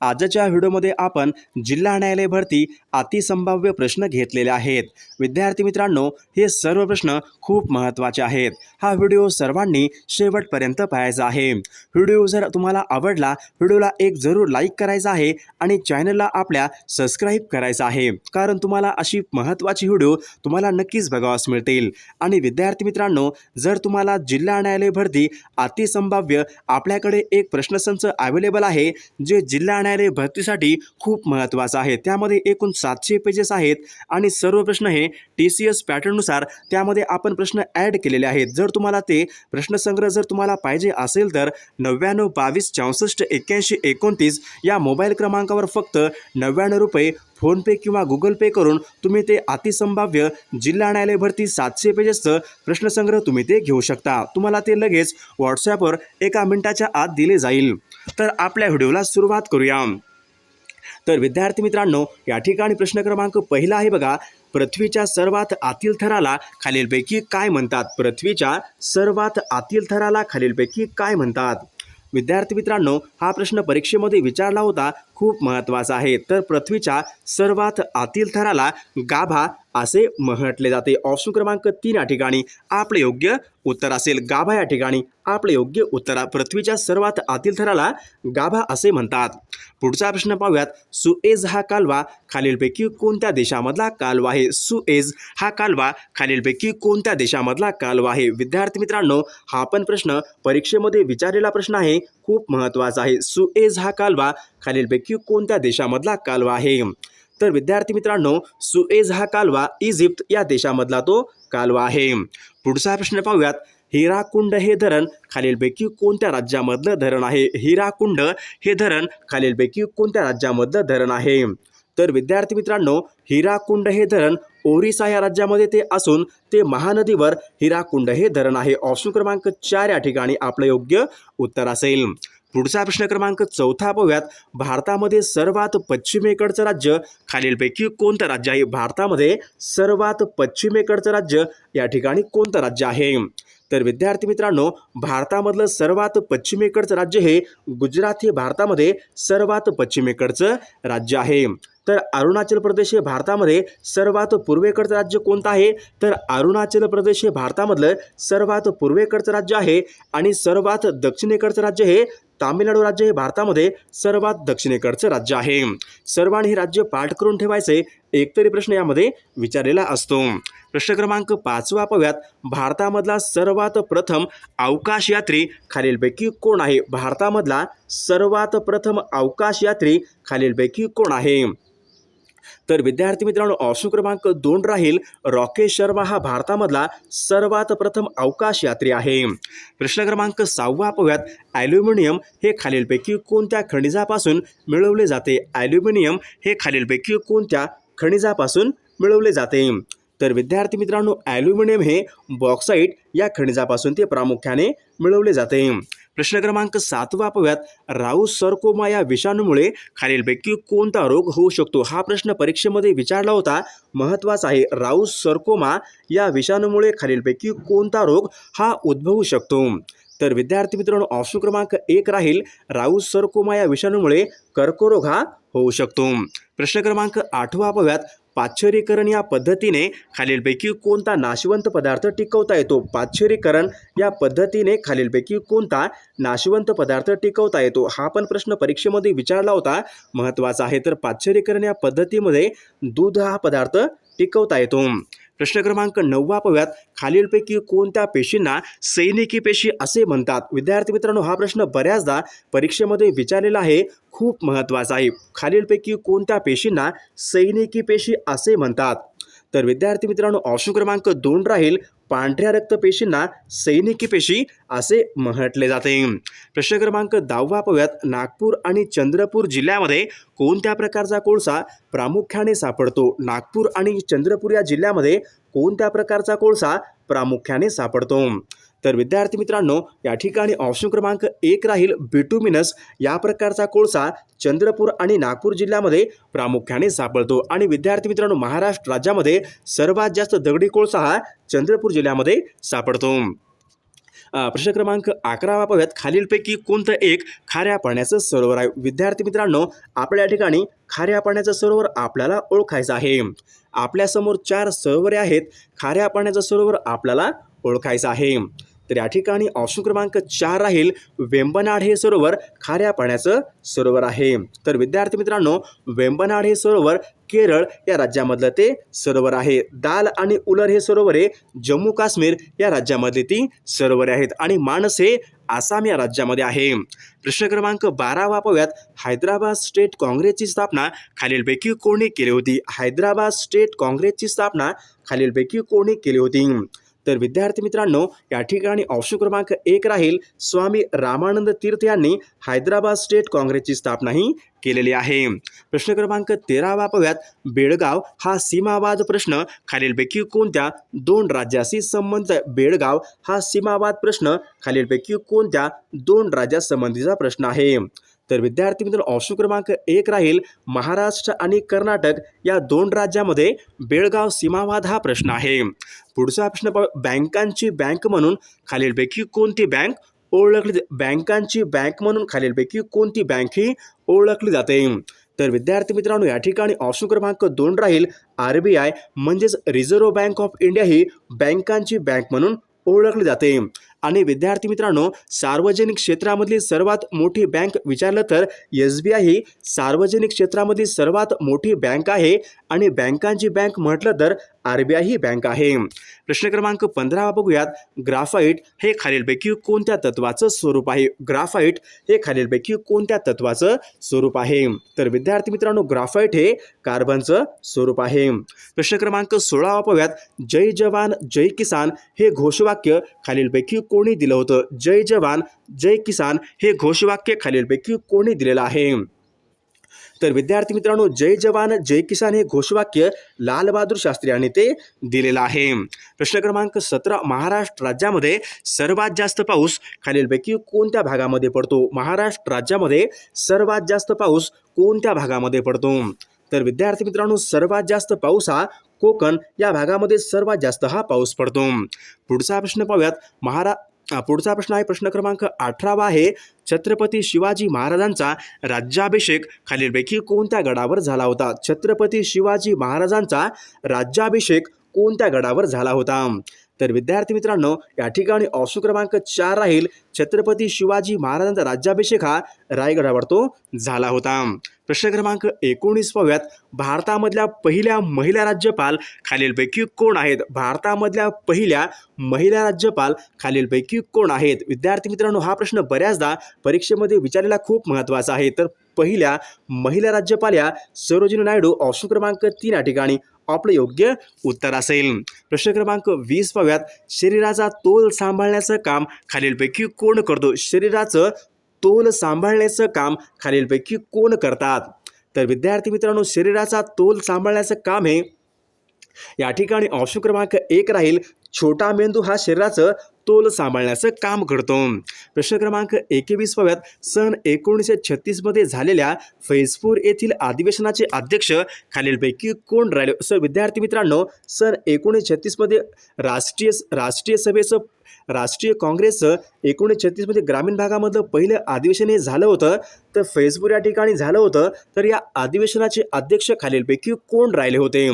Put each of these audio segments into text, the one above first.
आजच्या व्हिडिओमध्ये आपण जिल्हा न्यायालय भरती अतिसंभाव्य प्रश्न घेतलेले आहेत. विद्यार्थी मित्रांनो हे सर्व प्रश्न खूप महत्त्वाचे आहेत. हा व्हिडिओ सर्वांनी शेवटपर्यंत पाहायचा आहे. व्हिडिओ जर तुम्हाला आवडला व्हिडिओला एक जरूर लाईक करायचा आहे आणि चॅनलला आपल्या सबस्क्राईब करायचा आहे. कारण तुम्हाला अशी महत्त्वाची व्हिडिओ तुम्हाला नक्कीच बघावास मिळतील. आणि विद्यार्थी मित्रांनो जर तुम्हाला जिल्हा न्यायालय भरती अतिसंभाव्य आपल्याकडे एक प्रश्नसंच अवेलेबल आहे जे जिल्हा न्यायालय भरतीसाठी खूप महत्त्वाचं आहे. त्यामध्ये एकूण सातशे पेजेस आहेत आणि सर्व प्रश्न हे टी सी एस पॅटर्ननुसार त्यामध्ये आपण प्रश्न ॲड केलेले आहेत. जर तुम्हाला ते प्रश्नसंग्रह जर तुम्हाला पाहिजे असेल तर नव्याण्णव बावीस चौसष्ट एक्क्याऐंशी एकोणतीस या मोबाईल क्रमांकावर फक्त नव्याण्णव रुपये फोनपे किंवा गुगल पे करून तुम्ही ते अतिसंभाव्य जिल्हा न्यायालय भरती सातशे पेजेसचं प्रश्नसंग्रह तुम्ही ते घेऊ शकता. तुम्हाला ते लगेच व्हॉट्सॲपवर एका मिनिटाच्या आत दिले जाईल. तर आपल्या व्हिडिओला सुरुवात करूया. तर विद्यार्थी मित्रांनो या ठिकाणी प्रश्न क्रमांक पहिला आहे बघा. पृथ्वीच्या सर्वात आतील थराला खालीलपैकी काय म्हणतात? पृथ्वीच्या सर्वात आतील थराला खालीलपैकी काय म्हणतात? विद्यार्थी मित्रांनो हा प्रश्न परीक्षेमध्ये विचारला होता. खूप महत्त्वाचा आहे. तर पृथ्वीच्या सर्वात आतील थराला गाभा असे म्हटले जाते. ऑप्शन क्रमांक तीन या ठिकाणी आपले योग्य उत्तर असेल. गाभा या ठिकाणी आपले योग्य उत्तर. पृथ्वीच्या सर्वात आतील थराला गाभा असे म्हणतात. पुढचा प्रश्न पाहूयात. सुएज हा कालवा खालीलपैकी कोणत्या देशामधला कालवा आहे? सुएज हा कालवा खालीलपैकी कोणत्या देशामधला कालवा आहे? विद्यार्थी मित्रांनो हा पण प्रश्न परीक्षेमध्ये विचारलेला प्रश्न आहे. खूप महत्त्वाचा आहे. सुएज हा कालवा खालीलपैकी कोणत्या देशामधला कालवा आहे? तर विद्यार्थी मित्रांनो सुएज हा कालवा इजिप्त या देशामधला तो कालवा आहे. पुढचा प्रश्न पाहूयात. हिराकुंड हे धरण खालीलपैकी कोणत्या राज्यामधलं धरण आहे? हिराकुंड हे धरण खालीलपैकी कोणत्या राज्यामधलं धरण आहे? तर विद्यार्थी मित्रांनो हिराकुंड हे धरण ओरिसा या राज्यामध्ये ते असून ते महानदीवर हिराकुंड हे धरण आहे. ऑप्शन क्रमांक चार या ठिकाणी आपलं योग्य उत्तर असेल. पुढचा प्रश्न क्रमांक चौथा पाहूयात भारतामध्ये सर्वात पश्चिमेकडचं राज्य खालीलपैकी कोणतं राज्य आहे? भारतामध्ये सर्वात पश्चिमेकडचं राज्य या ठिकाणी कोणतं राज्य आहे? तर विद्यार्थी मित्रांनो भारतामधलं सर्वात पश्चिमेकडचं राज्य हे गुजरात हे भारतामध्ये सर्वात पश्चिमेकडचं राज्य आहे. तर अरुणाचल प्रदेश हे भारतामध्ये सर्वात पूर्वेकडचं राज्य कोणतं आहे? तर अरुणाचल प्रदेश हे भारतामधलं सर्वात पूर्वेकडचं राज्य आहे आणि सर्वात दक्षिणेकडचं राज्य हे तामिळनाडू राज्य हे भारतामध्ये सर्वात दक्षिणेकडचं राज्य आहे. सर्वांनी हे राज्य पाठ करून ठेवायचे एकतरी प्रश्न यामध्ये विचारलेला असतो. प्रश्न क्रमांक पाचवा पाहूयात. भारतामधला सर्वात प्रथम अवकाश यात्री खालीलपैकी कोण आहे? भारतामधला सर्वात प्रथम अवकाश यात्री खालीलपैकी कोण आहे? तर विद्यार्थी मित्रांनो ऑप्शन क्रमांक दोन राहील रॉकेश शर्मा हा भारतामधला सर्वात प्रथम अवकाश यात्री आहे. प्रश्न क्रमांक सहावा पाहूयात. ॲल्युमिनियम हे खालीलपैकी कोणत्या खनिजापासून मिळवले जाते? ॲल्युमिनियम हे खालीलपैकी कोणत्या खनिजापासून मिळवले जाते? तर विद्यार्थी मित्रांनो ॲल्युमिनियम हे बॉक्साईट या खनिजापासून ते प्रामुख्याने मिळवले जाते. प्रश्न क्रमांक सातवा पाहूयात राऊस सर्कोमा या विषाणूमुळे खालीलपैकी कोणता रोग होऊ शकतो? हा प्रश्न परीक्षेमध्ये विचारला होता. महत्त्वाचा आहे राऊस सर्कोमा या विषाणूमुळे खालीलपैकी कोणता रोग हा उद्भवू शकतो? तर विद्यार्थी मित्रांनो ऑप्शन क्रमांक एक राहील. राऊस सर्कोमा या विषाणूमुळे कर्करोग हा होऊ शकतो. प्रश्न क्रमांक आठवा पाहूयात पाश्चरीकरण या पद्धतीने खालीलपैकी कोणता नाशवंत पदार्थ टिकवता येतो? पाश्चरीकरण या पद्धतीने खालीलपैकी कोणता नाशवंत पदार्थ टिकवता येतो? हा पण प्रश्न परीक्षेमध्ये विचारला होता. महत्त्वाचा आहे तर पाश्चरीकरण या पद्धतीमध्ये दूध हा पदार्थ टिकवता येतो. प्रश्न क्रमांक नववा पाहूयात. खालीलपैकी कोणत्या पेशींना सैनिकी पेशी असे म्हणतात? विद्यार्थी मित्रांनो हा प्रश्न बऱ्याचदा परीक्षेमध्ये विचारलेला आहे. खूप महत्त्वाचा आहे. खालीलपैकी कोणत्या पेशींना सैनिकी पेशी असे म्हणतात? तर विद्यार्थी मित्रांनो ऑप्शन क्रमांक दोन राहील पांढऱ्या रक्तपेशींना सैनिकी पेशी असे म्हटले जाते. प्रश्न क्रमांक दहावा पाहूयात. नागपूर आणि चंद्रपूर जिल्ह्यामध्ये कोणत्या प्रकारचा कोळसा प्रामुख्याने सापडतो? नागपूर आणि चंद्रपूर या जिल्ह्यामध्ये कोणत्या प्रकारचा कोळसा प्रामुख्याने सापडतो? तर विद्यार्थी मित्रांनो या ठिकाणी ऑप्शन क्रमांक एक राहील बिटुमिनस या प्रकारचा कोळसा चंद्रपूर आणि नागपूर जिल्ह्यामध्ये प्रामुख्याने सापडतो. आणि विद्यार्थी मित्रांनो महाराष्ट्र राज्यामध्ये सर्वात जास्त दगडी कोळसा हा चंद्रपूर जिल्ह्यामध्ये सापडतो. प्रश्न क्रमांक अकरावा पाहूयात खालीलपैकी कोणतं एक खाऱ्या पाण्याचं सरोवर आहे? विद्यार्थी मित्रांनो आपल्या या ठिकाणी खाऱ्या पाण्याचं सरोवर आपल्याला ओळखायचं आहे. आपल्यासमोर चार सरोवरे आहेत. खाऱ्या पाण्याचं सरोवर आपल्याला ओळखायचं आहे. तर या ठिकाणी ऑप्शन क्रमांक चार राहील वेंबनाड हे सरोवर खाऱ्या पाण्याचं सरोवर आहे. तर विद्यार्थी मित्रांनो वेंबनाड हे सरोवर केरळ या राज्यामधलं ते सरोवर आहे. दाल आणि उलर हे सरोवरे जम्मू काश्मीर या राज्यामधली ती सरोवरे आहेत आणि मानस हे आसाम या राज्यामध्ये आहे. प्रश्न क्रमांक बारावा पाहूयात हैदराबाद स्टेट काँग्रेसची स्थापना खालीलपैकी कोणी केली होती? हैदराबाद स्टेट काँग्रेसची स्थापना खालीलपैकी कोणी केली होती? तर विद्यार्थी मित्रांनो या ठिकाणी ऑप्शन क्रमांक एक राहील. स्वामी रामानंद तीर्थ यांनी हैदराबाद स्टेट काँग्रेसची स्थापनाही केलेली आहे. प्रश्न क्रमांक तेरावा पाहूयात बेळगाव हा सीमावाद प्रश्न. खालीलपैकी कोणत्या दोन राज्याशी संबंध? बेळगाव हा सीमावाद प्रश्न. खालीलपैकी कोणत्या दोन राज्यासंबंधीचा प्रश्न आहे? तर विद्यार्थी मित्र ऑप्शन क्रमांक एक राहील महाराष्ट्र आणि कर्नाटक या दोन राज्यामध्ये बेळगाव सीमावाद हा प्रश्न आहे. पुढचा प्रश्न बँकांची बँक म्हणून खालीलपैकी कोणती बँक ओळखली जा- बँकांची बँक म्हणून खालीलपैकी कोणती बँक ही ओळखली जाते? तर विद्यार्थी मित्रांनो या ठिकाणी ऑप्शन क्रमांक दोन राहील आर बी आय म्हणजेच रिझर्व्ह बँक ऑफ इंडिया ही बँकांची बँक म्हणून ओळखली जाते. आणि विद्यार्थी मित्रांनो सार्वजनिक क्षेत्रामधली सर्वात मोठी बँक विचारलं तर एस बी आय ही सार्वजनिक क्षेत्रामधली सर्वात मोठी बँक आहे. आणि बँकांची बँक म्हटलं तर आर बी आय ही बँक आहे. प्रश्न क्रमांक पंधरावा बघूयात. ग्राफाईट हे खालीलपैकी कोणत्या तत्वाचं स्वरूप आहे? ग्राफाईट हे खालीलपैकी कोणत्या तत्वाचं स्वरूप आहे? तर विद्यार्थी मित्रांनो ग्राफाईट हे कार्बनचं स्वरूप आहे. प्रश्न क्रमांक सोळावा पाहूयात जय जवान जय किसान हे घोषवाक्य खालीलपैकी कोणी दिलं होतं? जय जवान जय किसान हे घोषवाक्य खालीलपैकी कोणी दिलेलं आहे? तर विद्यार्थी मित्रांनो जय जवान जय किसान हे घोषवाक्य लालबहादूर शास्त्री यांनी ते दिलेलं आहे. प्रश्न क्रमांक सतरा महाराष्ट्र राज्यामध्ये सर्वात जास्त पाऊस खालीलपैकी कोणत्या भागामध्ये पडतो? महाराष्ट्र राज्यामध्ये सर्वात जास्त पाऊस कोणत्या भागामध्ये पडतो? तर विद्यार्थी मित्रांनो सर्वात जास्त पाऊस हा कोकण या भागामध्ये सर्वात जास्त हा पाऊस पडतो. पुढचा प्रश्न पाहूयात. महारा पुढचा प्रश्न आहे प्रश्न क्रमांक अठरावा आहे. छत्रपती शिवाजी महाराजांचा राज्याभिषेक खालीलपैकी कोणत्या गडावर झाला होता? छत्रपती शिवाजी महाराजांचा राज्याभिषेक कोणत्या गडावर झाला होता? तर विद्यार्थी मित्रांनो या ठिकाणी ऑप्शन क्रमांक चार राहील छत्रपती शिवाजी महाराजांचा राज्याभिषेक हा रायगडावर तो झाला होता. प्रश्न क्रमांक एकोणीस पाहूयात भारतामधल्या पहिल्या महिला राज्यपाल खालीलपैकी कोण आहेत? भारतामधल्या पहिल्या महिला राज्यपाल खालीलपैकी कोण आहेत? विद्यार्थी मित्रांनो हा प्रश्न बऱ्याचदा परीक्षेमध्ये विचारलेला खूप महत्त्वाचा आहे. तर पहिल्या महिला राज्यपाल या सरोजिनी नायडू ऑप्शन क्रमांक तीन या ठिकाणी आपलं योग्य उत्तर असेल. प्रश्न क्रमांक वीस पाहूयात शरीराचा तोल सांभाळण्याचं काम खालीलपैकी कोण करतो? शरीराचं तोल सांभाळण्याचं काम खालीलपैकी कोण करतात? तर विद्यार्थी मित्रांनो शरीराचा तोल सांभाळण्याचं काम हे या ठिकाणी ऑप्शन क्रमांक एक राहील. छोटा मेंदू हा शरीराचं तोल सांभाळण्याचं काम करतो प्रश्न क्रमांक एकवीस सन एकोणीसशे छत्तीसमध्ये झालेल्या फैजपूर येथील अधिवेशनाचे अध्यक्ष खालीलपैकी कोण राहिले? सर विद्यार्थी मित्रांनो सन एकोणीसशे छत्तीसमध्ये राष्ट्रीय राष्ट्रीय सभेचं राष्ट्रीय काँग्रेसचं एकोणीसशे छत्तीसमध्ये ग्रामीण भागामधलं पहिलं अधिवेशन हे झालं होतं. तर फैजपूर या ठिकाणी झालं होतं. तर या अधिवेशनाचे अध्यक्ष खालीलपैकी कोण राहिले होते?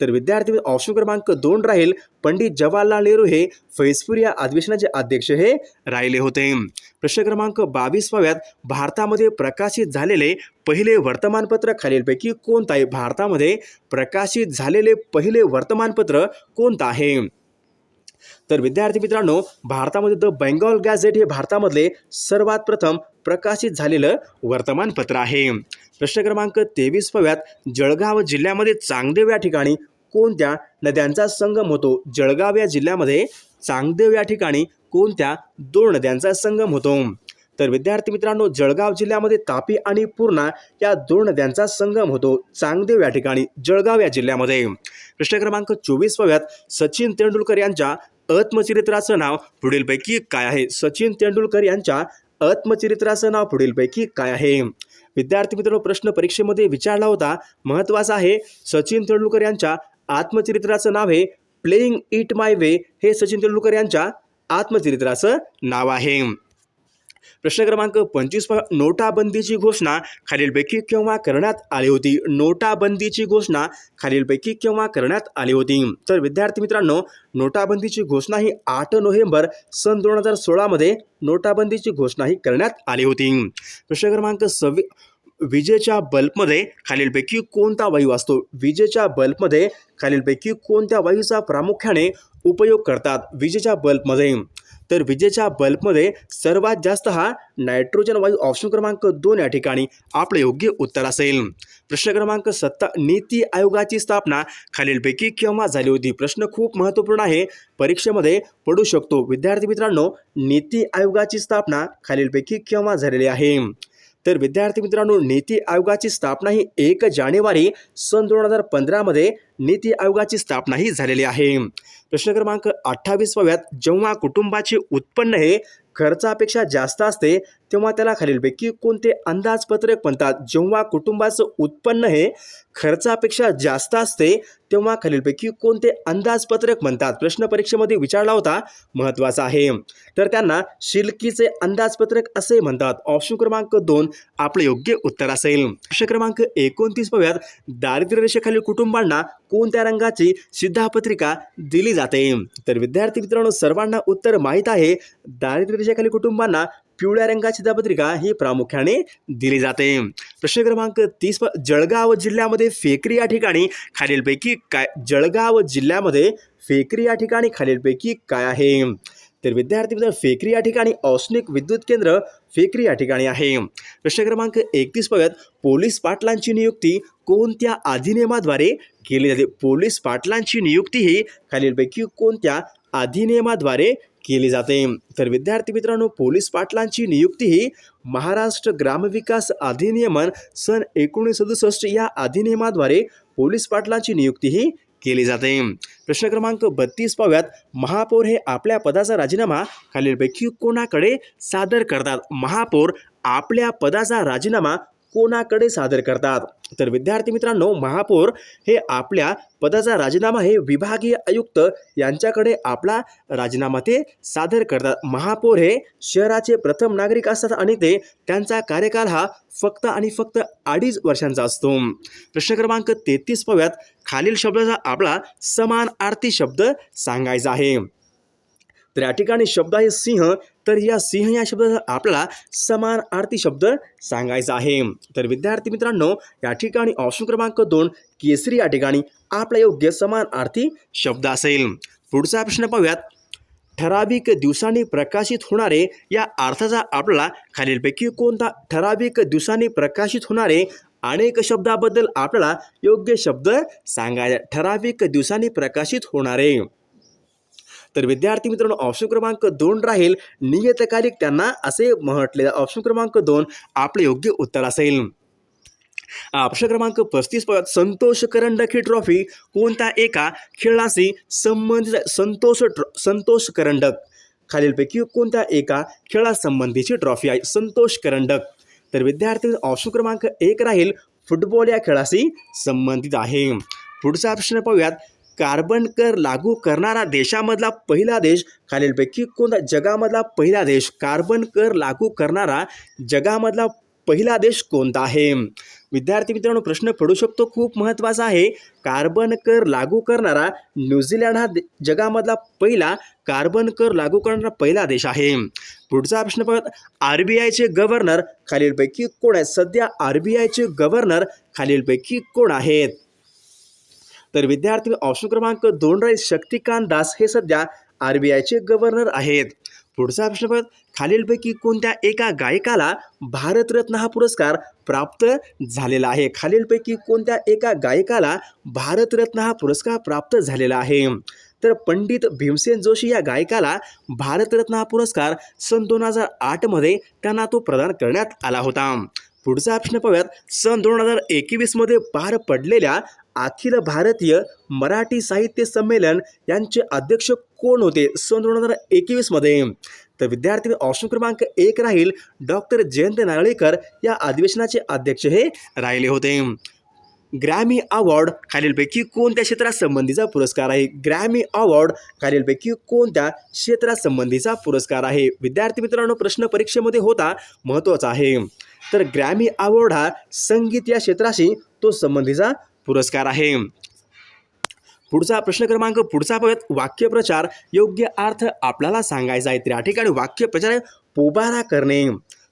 तर विद्यार्थी ऑप्शन क्रमांक दोन राहील पंडित जवाहरलाल नेहरू. हे फैजपूर या अधिवेशनाचे अध्यक्ष हे राहिले होते. प्रश्न क्रमांक बावीस पाव्यात भारतामध्ये प्रकाशित झालेले पहिले वर्तमानपत्र खालीलपैकी कोणतं आहे? भारतामध्ये प्रकाशित झालेले पहिले वर्तमानपत्र कोणतं आहे? तर विद्यार्थी मित्रांनो भारतामध्ये द बेंगॉल गॅझेट हे भारतामधले सर्वात प्रथम प्रकाशित झालेलं वर्तमानपत्र आहे. प्रश्न क्रमांक तेवीस पाव्यात जळगाव जिल्ह्यामध्ये चांगदेव या ठिकाणी कोणत्या नद्यांचा संगम होतो? जळगाव या जिल्ह्यामध्ये चांगदेव या ठिकाणी कोणत्या दोन नद्यांचा संगम होतो? तर विद्यार्थी मित्रांनो जळगाव जिल्ह्यामध्ये तापी आणि पूर्णा या दोन नद्यांचा संगम होतो. चांगदेव या ठिकाणी जळगाव या जिल्ह्यामध्ये. प्रश्न क्रमांक चोवीसव्यात सचिन तेंडुलकर यांच्या आत्मचरित्राचं नाव पुढीलपैकी काय आहे? सचिन तेंडुलकर यांच्या आत्मचरित्राचं नाव पुढीलपैकी काय आहे? विद्यार्थी मित्रांनो प्रश्न परीक्षेमध्ये विचारला होता. महत्त्वाचा आहे सचिन तेंडुलकर यांच्या आत्मचरित्राचं नाव आहे प्लेईंग इट माय वे हे सचिन तेंडुलकर यांच्या आत्मचरित्राचं नाव आहे. प्रश्न क्रमांक पंचवीस नोटाबंदीची घोषणा खालीलपैकी केव्हा करण्यात आली होती? नोटाबंदीची घोषणा खालीलपैकी केव्हा करण्यात आली होती? तर विद्यार्थी मित्रांनो नोटाबंदीची घोषणा ही आठ नोव्हेंबर सन दोन हजार सोळामध्ये नोटाबंदीची घोषणा ही करण्यात आली होती. प्रश्न क्रमांक सव्वी विजेच्या बल्बमध्ये खालीलपैकी कोणता वायू असतो? विजेच्या बल्बमध्ये खालीलपैकी कोणत्या वायूचा प्रामुख्याने उपयोग करतात विजेच्या बल्बमध्ये? तर विजेच्या बल्बमध्ये सर्वात जास्त हा नायट्रोजन वायू ऑप्शन क्रमांक दोन या ठिकाणी आपलं योग्य उत्तर असेल. प्रश्न क्रमांक सत्ता नीती आयोगाची स्थापना खालीलपैकी केव्हा झाली होती? प्रश्न खूप महत्त्वपूर्ण आहे. परीक्षेमध्ये पडू शकतो. विद्यार्थी मित्रांनो नीती आयोगाची स्थापना खालीलपैकी केव्हा झालेली आहे? तर विद्यार्थी मित्रांनो नीती आयोगाची स्थापना ही एक जानेवारी सन दोन हजार पंधरामध्ये नीती आयोगाची स्थापना ही झालेली आहे. प्रश्न क्रमांक अठ्ठावीस पाव्यात जेव्हा कुटुंबाचे उत्पन्न हे खर्चापेक्षा जास्त असते तेव्हा त्याला खालीलपैकी कोणते अंदाजपत्रक म्हणतात जेव्हा कुटुंबाचं उत्पन्न हे खर्चापेक्षा जास्त असते तेव्हा खालीलपैकी कोणते अंदाजपत्रक म्हणतात प्रश्न परीक्षेमध्ये विचारला होता महत्त्वाचा आहे. तर त्यांना शिल्कीचे अंदाजपत्रक असे म्हणतात. ऑप्शन क्रमांक दोन आपलं योग्य उत्तर असेल. प्रश्न क्रमांक एकोणतीस पाव्यात दारिद्र्य रेषेखालील कुटुंबांना कोणत्या रंगाची सिद्धापत्रिका दिली जाते? तर विद्यार्थी मित्रांनो सर्वांना उत्तर माहीत आहे. दारिद्र्य रेषेखालील कुटुंबांना पिवळ्या रंगाची दापत्रिका ही प्रामुख्याने दिली जाते. प्रश्न क्रमांक तीस प- जळगाव जिल्ह्यामध्ये फेकरी या ठिकाणी खालीलपैकी काय जळगाव जिल्ह्यामध्ये फेकरी या ठिकाणी खालीलपैकी काय आहे? तर विद्यार्थी मित्र फेकरी या ठिकाणी औष्णिक विद्युत केंद्र फेकरी या ठिकाणी आहे. प्रश्न क्रमांक एकतीस बघत पोलीस पाटलांची नियुक्ती कोणत्या अधिनियमाद्वारे केली जाते? पोलीस पाटलांची नियुक्ती ही खालीलपैकी कोणत्या अधिनियमाद्वारे केली जाते. तर विद्यार्थी मित्रांनो पोलीस पाटलांची नियुक्ती ही महाराष्ट्र ग्रामविकास अधिनियमन सन एकोणीस सदुसष्ट या अधिनियमाद्वारे पोलीस पाटलांची नियुक्ती ही केली जाते. प्रश्न क्रमांक बत्तीस पाव्यात महापौर हे आपल्या पदाचा राजीनामा खालीलपैकी कोणाकडे सादर करतात? महापौर आपल्या पदाचा राजीनामा कोणाकडे सादर करतात? तर विद्यार्थी मित्रांनो महापौर हे आपल्या पदाचा राजीनामा हे विभागीय आयुक्त यांच्याकडे आपला राजीनामा ते सादर करतात. महापौर हे शहराचे प्रथम नागरिक असतात आणि ते त्यांचा कार्यकाल हा फक्त आणि फक्त अडीच वर्षांचा असतो. प्रश्न क्रमांक तेहतीस पाव्यात खालील शब्दाचा आपला समान आरती शब्द सांगायचा आहे. तर या ठिकाणी शब्द आहे सिंह तर या सिंह या शब्दाचा आपल्याला समान आरती शब्द सांगायचा आहे. तर विद्यार्थी मित्रांनो या ठिकाणी ऑप्शन क्रमांक दोन केसरी या ठिकाणी आपला योग्य समान आरती शब्द असेल. पुढचा प्रश्न पाहूयात. ठराविक दिवसांनी प्रकाशित होणारे या अर्थाचा आपल्याला खालीलपैकी कोणता ठराविक दिवसांनी प्रकाशित होणारे अनेक शब्दाबद्दल आपल्याला योग्य शब्द सांगायचा ठराविक दिवसांनी प्रकाशित होणारे. तर विद्यार्थी मित्रांनो ऑप्शन क्रमांक दोन राहील. नियतकालिक त्यांना असे म्हटले ऑप्शन क्रमांक दोन आपले योग्य उत्तर असेल. ऑप्शन क्रमांक पस्तीस पद संतोष करंडक ट्रॉफी कोणत्या एका खेळाशी संबंधित संतोष ट्र संतोष करंडक. खालीलपैकी कोणत्या एका खेळासंबंधीची ट्रॉफी आहे? संतोष करंडक. तर विद्यार्थी ऑप्शन क्रमांक एक राहील. फुटबॉल या खेळाशी संबंधित आहे. पुढचा प्रश्न पाहूयात. कार्बन कर लागू करणारा देशामधला पहिला देश खालीलपैकी कोणता? जगामधला पहिला देश. कार्बन कर लागू करणारा जगामधला पहिला देश कोणता आहे? विद्यार्थी मित्रांनो प्रश्न पडू शकतो. खूप महत्त्वाचा आहे. कार्बन कर लागू करणारा न्यूझीलंड हा जगामधला पहिला कार्बन कर लागू करणारा पहिला देश आहे. पुढचा प्रश्न पाहत आर बी आयचे गव्हर्नर खालीलपैकी कोण आहेत सध्या आर बी आयचे गव्हर्नर खालीलपैकी कोण आहेत? तर विद्यार्थी ऑप्शन क्रमांक दोन राहील शक्तिकांत दास. हे सध्या आर बी आयचे गव्हर्नर आहेत. पुढचा प्रश्न खालीलपैकी कोणत्या एका गायकाला भारतरत्न हा पुरस्कार प्राप्त झालेला आहे? खालीलपैकी कोणत्या एका गायकाला भारतरत्न हा पुरस्कार प्राप्त झालेला आहे? तर पंडित भीमसेन जोशी या गायकाला भारतरत्न हा पुरस्कार सन दोन हजार आठमध्ये त्यांना तो प्रदान करण्यात आला होता. पुढचा प्रश्न पाहूयात. सन दोन हजार एकवीसमध्ये पार पडलेल्या अखिल भारतीय मराठी साहित्य संमेलन यांचे अध्यक्ष कोण होते? सन दोन हजार एकवीसमध्ये तर विद्यार्थी ऑप्शन क्रमांक एक राहील डॉक्टर जयंत नारळीकर. या अधिवेशनाचे अध्यक्ष हे राहिले होते. ग्रॅमी अवॉर्ड खालीलपैकी कोणत्या क्षेत्रासंबंधीचा पुरस्कार आहे? ग्रॅमी अवॉर्ड खालीलपैकी कोणत्या क्षेत्रासंबंधीचा पुरस्कार आहे? विद्यार्थी मित्रांनो प्रश्न परीक्षेमध्ये होता महत्त्वाचा आहे. तर ग्रॅमी अवॉर्ड हा संगीत या क्षेत्राशी तो संबंधीचा पुरस्कार आहे. पुढचा प्रश्न क्रमांक पुढचा पाहूयात वाक्यप्रचार. योग्य अर्थ आपल्याला सांगायचा आहे. त्या ठिकाणी वाक्यप्रचार आहे पोबारा करणे.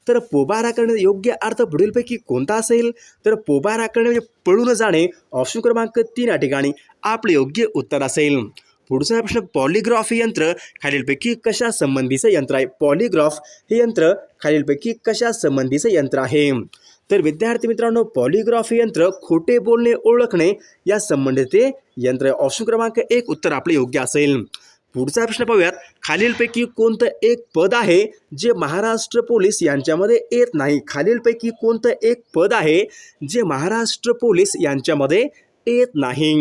तर पोबारा करणे योग्य अर्थ पुढीलपैकी कोणता असेल? तर पोबारा करणे म्हणजे पळून जाणे. ऑप्शन क्रमांक तीन या ठिकाणी आपले योग्य उत्तर असेल. पुढचा प्रश्न पॉलिग्राफ हे यंत्र खालीलपैकी कशा संबंधीचं यंत्र आहे? पॉलिग्राफ हे यंत्र खालीलपैकी कशा संबंधीचं यंत्र आहे? तर विद्यार्थी मित्रांनो पॉलिग्राफी यंत्र खोटे बोलणे ओळखणे या संबंधित ते यंत्र ऑप्शन क्रमांक एक उत्तर आपले योग्य असेल. पुढचा प्रश्न पाहूयात. खालीलपैकी कोणतं एक पद आहे जे महाराष्ट्र पोलीस यांच्यामध्ये येत नाही? खालीलपैकी कोणतं एक पद आहे जे महाराष्ट्र पोलीस यांच्यामध्ये येत नाही?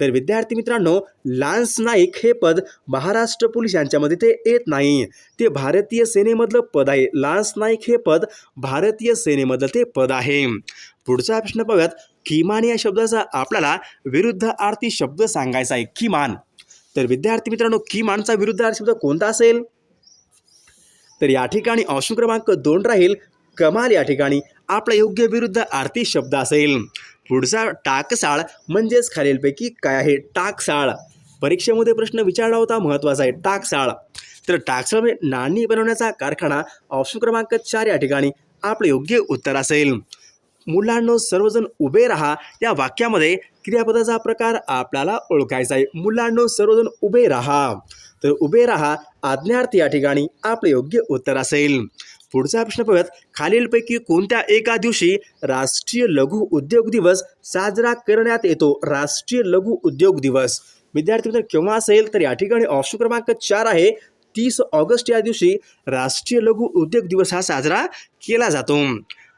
तर विद्यार्थी मित्रांनो लान्स नाईक हे पद महाराष्ट्र पोलीस यांच्यामध्ये ते येत नाही. ते भारतीय सेनेमधलं पद आहे. लान्स नाईक हे पद भारतीय सेनेमधलं ते पद आहे. पुढचा प्रश्न पाहूयात किमान या शब्दाचा आपल्याला विरुद्ध आरती शब्द सांगायचा आहे. किमान. तर विद्यार्थी मित्रांनो किमानचा विरुद्ध शब्द कोणता असेल? तर या ठिकाणी ऑप्शन क्रमांक दोन राहील. कमाल या ठिकाणी आपला योग्य विरुद्ध आरती शब्द असेल. पुढचा टाकसाळ म्हणजेच खालीलपैकी काय आहे? टाकसाळ. परीक्षेमध्ये प्रश्न विचारला होता महत्त्वाचा आहे टाकसाळ. तर टाकसाळ म्हणजे नाणी बनवण्याचा कारखाना ऑप्शन क्रमांक चार या ठिकाणी आपलं योग्य उत्तर असेल. मुलांनो सर्वजण उभे राहा. या वाक्यामध्ये क्रियापदाचा प्रकार आपल्याला ओळखायचा आहे. मुलांनो सर्वजण उभे राहा. तर उभे राहा. आज्ञार्थ या ठिकाणी आपले योग्य उत्तर असेल. पुढचा प्रश्न पाहूयात खालीलपैकी कोणत्या एका दिवशी राष्ट्रीय लघु उद्योग दिवस साजरा करण्यात येतो? राष्ट्रीय लघु उद्योग दिवस. विद्यार्थी मित्र केव्हा असेल तर या ठिकाणी ऑप्शन क्रमांक चार आहे. तीस ऑगस्ट या दिवशी राष्ट्रीय लघु उद्योग दिवस हा साजरा केला जातो.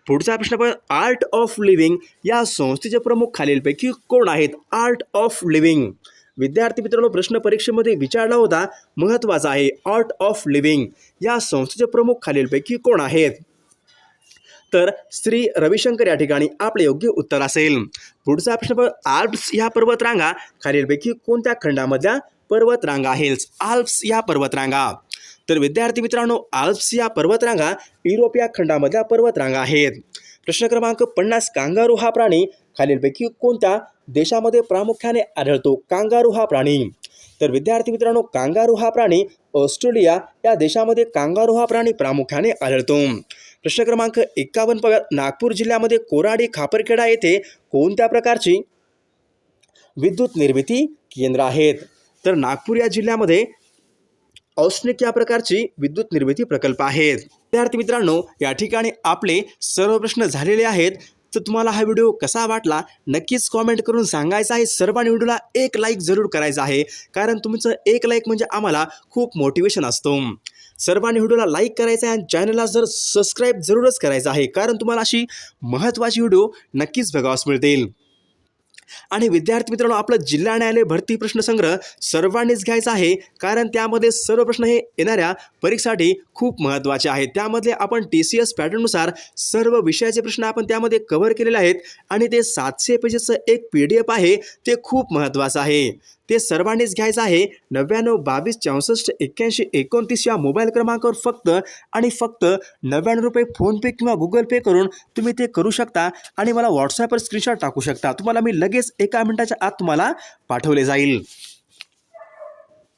पुढचा प्रश्न पण आर्ट ऑफ लिव्हिंग या संस्थेचे प्रमुख खालीलपैकी कोण आहेत? आर्ट ऑफ लिव्हिंग विद्यार्थी मित्रांनो प्रश्न परीक्षेमध्ये विचारला होता महत्त्वाचा आहे आर्ट ऑफ लिव्हिंग या संस्थेचे प्रमुख खालीलपैकी कोण आहेत? तर श्री रविशंकर या ठिकाणी आपले योग्य उत्तर असेल. पुढचा प्रश्न आल्प्स या पर्वतरांगा. खालीलपैकी कोणत्या खंडामधल्या पर्वतरांगा आहेत? आल्प्स या पर्वतरांगा. तर विद्यार्थी मित्रांनो आल्प्स या पर्वतरांगा युरोप या खंडामधल्या पर्वतरांगा आहेत. प्रश्न क्रमांक पन्नास कांगारू हा प्राणी. खालीलपैकी कोणत्या देशामध्ये प्रामुख्याने आढळतो कांगारू हा प्राणी. तर विद्यार्थी मित्रांनो कांगारू हा प्राणी ऑस्ट्रेलिया या देशामध्ये कांगारू हा प्राणी प्रामुख्याने आढळतो. प्रश्न क्रमांक एकावन्न नागपूर जिल्ह्यामध्ये कोराडी खापरखेडा येथे कोणत्या प्रकारची विद्युत निर्मिती केंद्र आहेत? तर नागपूर या जिल्ह्यामध्ये औष्णिक या प्रकारची विद्युत निर्मिती प्रकल्प आहेत. विद्यार्थी मित्रांनो या ठिकाणी आपले सर्व प्रश्न झालेले आहेत. तर तुम्हाला हा व्हिडिओ कसा वाटला नक्कीच कॉमेंट करून सांगायचा आहे. सर्वांनी व्हिडिओला एक लाईक जरूर करायचा आहे. कारण तुमचं एक लाईक म्हणजे आम्हाला खूप मोटिवेशन असतो. सर्वांनी व्हिडिओला लाईक करायचं आहे आणि चॅनलला जर सबस्क्राईब जरूरच करायचं आहे. कारण तुम्हाला अशी महत्त्वाची व्हिडिओ नक्कीच बघावास मिळतील. आणि विद्यार्थी मित्रांनो आपलं जिल्हा न्यायालय भरती प्रश्नसंग्रह सर्वांनीच घ्यायचा आहे. कारण त्यामध्ये सर्व प्रश्न हे येणाऱ्या परीक्षेसाठी खूप महत्त्वाचे आहेत. त्यामध्ये आपण टी सी एस पॅटर्ननुसार सर्व विषयाचे प्रश्न आपण त्यामध्ये कव्हर केलेले आहेत. आणि ते सातशे पेजेसचं एक पी डी एफ आहे. ते खूप महत्त्वाचं आहे. ते सर्वांनीच घ्यायचं आहे. नव्याण्णव बावीस चौसष्ट एक्क्याऐंशी एकोणतीस या मोबाईल क्रमांकावर फक्त आणि फक्त नव्याण्णव रुपये फोनपे किंवा गुगल पे करून तुम्ही ते करू शकता आणि मला व्हॉट्सॲपवर स्क्रीनशॉट टाकू शकता. तुम्हाला मी लगेच एका मिनिटाच्या आत तुम्हाला पाठवले जाईल.